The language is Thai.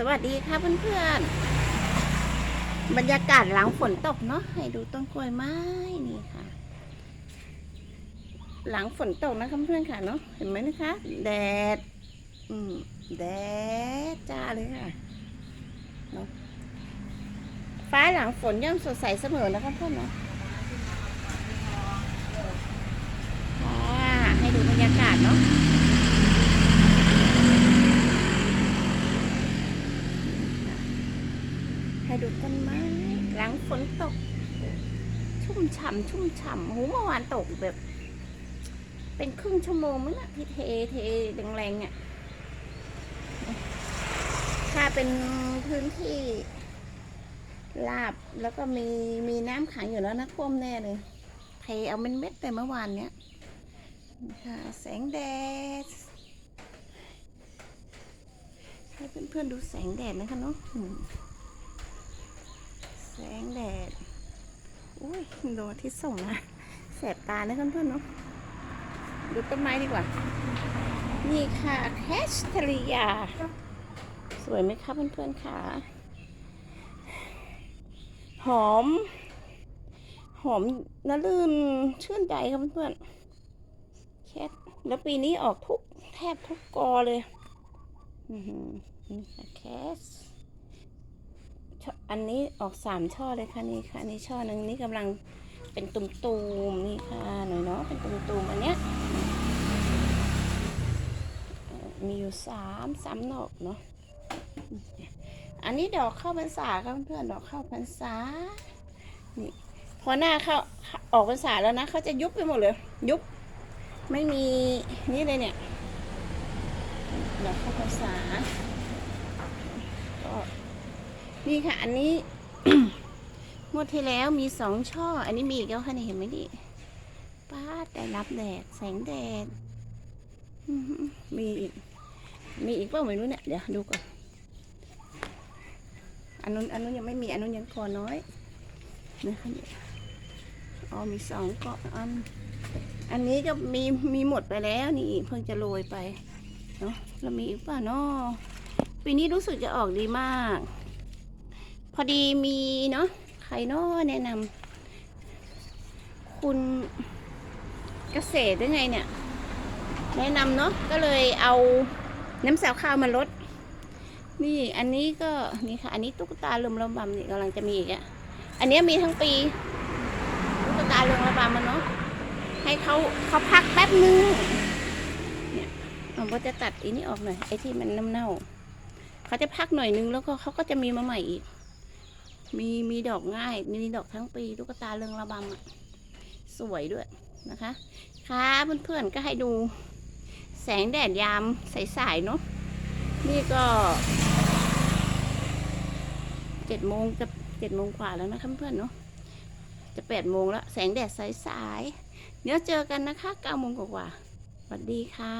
สวัสดีค่ะเพื่อนๆ บรรยากาศหลังฝนตกเนาะให้ดูต้นกล้วยไม้นี่ค่ะ หลังฝนตกนะคะเพื่อนๆค่ะเนาะเห็นไหมนะคะ แดด อืมแดดจ้าเลยค่ะเนาะฟ้าหลังฝนย่อมสดใสเสมอนะคะเพื่อนเนาะให้ดูบรรยากาศเนาะ ให้ ดูต้นไม้หลังฝนตก ชุ่มฉ่ำชุ่มฉ่ำหูเมื่อวานตกแบบ เป็นครึ่งชั่วโมงมั้งอะที่เทเทแรงๆอะถ้าเป็นพื้นที่ลาบแล้วก็มีมีน้ำขังอยู่แล้วนะท่วมแน่เลย เทเอาเป็นเม็ดแต่เมื่อวานเนี้ยค่ะแสงแดดให้เพื่อนๆดูแสงแดดนะคะเนาะ แสงแดด อุ้ยโดนอาที่ส่งนะแสบตานะเพื่อนๆเนาะ ดูต้นไม้ดีกว่า นี่ค่ะแคชเทริยา สวยไหมคะเพื่อนๆค่ะ หอม หอมน่าลื่นชื่นใจค่ะเพื่อนๆแคทแล้วปีนี้ออกทุกแทบทุกกอเลย อือหือนี่ค่ะแคช อันนี้ออกสามช่อเลยค่ะนี่ค่ะนี่ช่อหนึ่งนี่กำลังเป็นตุ่มๆนี่ค่ะหน่อยเนาะเป็นตุ่มๆอันเนี้ยมีอยู่สามสามดอกเนาะอันนี้ดอกเข้าพรรษาค่ะเพื่อนดอกเข้าพรรษานี่พอหน้าเข้าออกพรรษาแล้วนะเขาจะยุบไปหมดเลย ยุบไม่มีนี่เลยเนี่ยดอกเข้าพรรษาก็ นี่ค่ะ อันนี้ งวดที่แล้วมีสองช่อ อันนี้มีอีกแล้วค่ะนี่เห็นไหมดิป้าดแต่รับแดดแสงแดดมีอีก มีอีกเปล่าไม่รู้เนี่ยเดี๋ยวดูก่อนอันนู้นอันนู้นยังไม่มีอันนู้นยังคอน้อยนะคะเนี่ยอ๋อมีสองเก็อัน อันนี้ก็มีมีหมดไปแล้วนี่เพิ่งจะโรยไปเนาะแล้วมีอีกเปล่าเนาะปีนี้รู้สึกจะออกดีมาก อดีมีเนาะใครเนาะแนะนำคุณเกษตรหรือไงเนี่ย แนะนำเนาะก็เลยเอาน้ำสาวข้าวมาลด นี่อันนี้ก็นี่ค่ะ อันนี้ตุ๊กตาเริ่มระบำนี่กำลังจะมีอีกอะอันนี้มีทั้งปีตุ๊กตาเริ่มระบำมันเนาะให้เขาเขาพักแป๊บนึงเนี่ยเอาว่าจะตัดอันนี้ออกหน่อยไอ้ที่มันน้ำเน่าเขาจะพักหน่อยนึงแล้วก็เขาก็จะมีมาใหม่อีก มีมีดอกง่าย มีดอกทั้งปีตุ๊กตาเรืองระบำสวยด้วยนะคะ ค่ะเพื่อนๆก็ให้ดู แสงแดดยามสายๆเนาะนี่ก็เจ็ดโมงกับเจ็ดโมงกว่าแล้วนะคะเพื่อนเนาะจะแปดโมงแล้ว แสงแดดสายๆเดี๋ยวเจอกันนะคะเก้าโมงกว่าสวัสดีค่ะ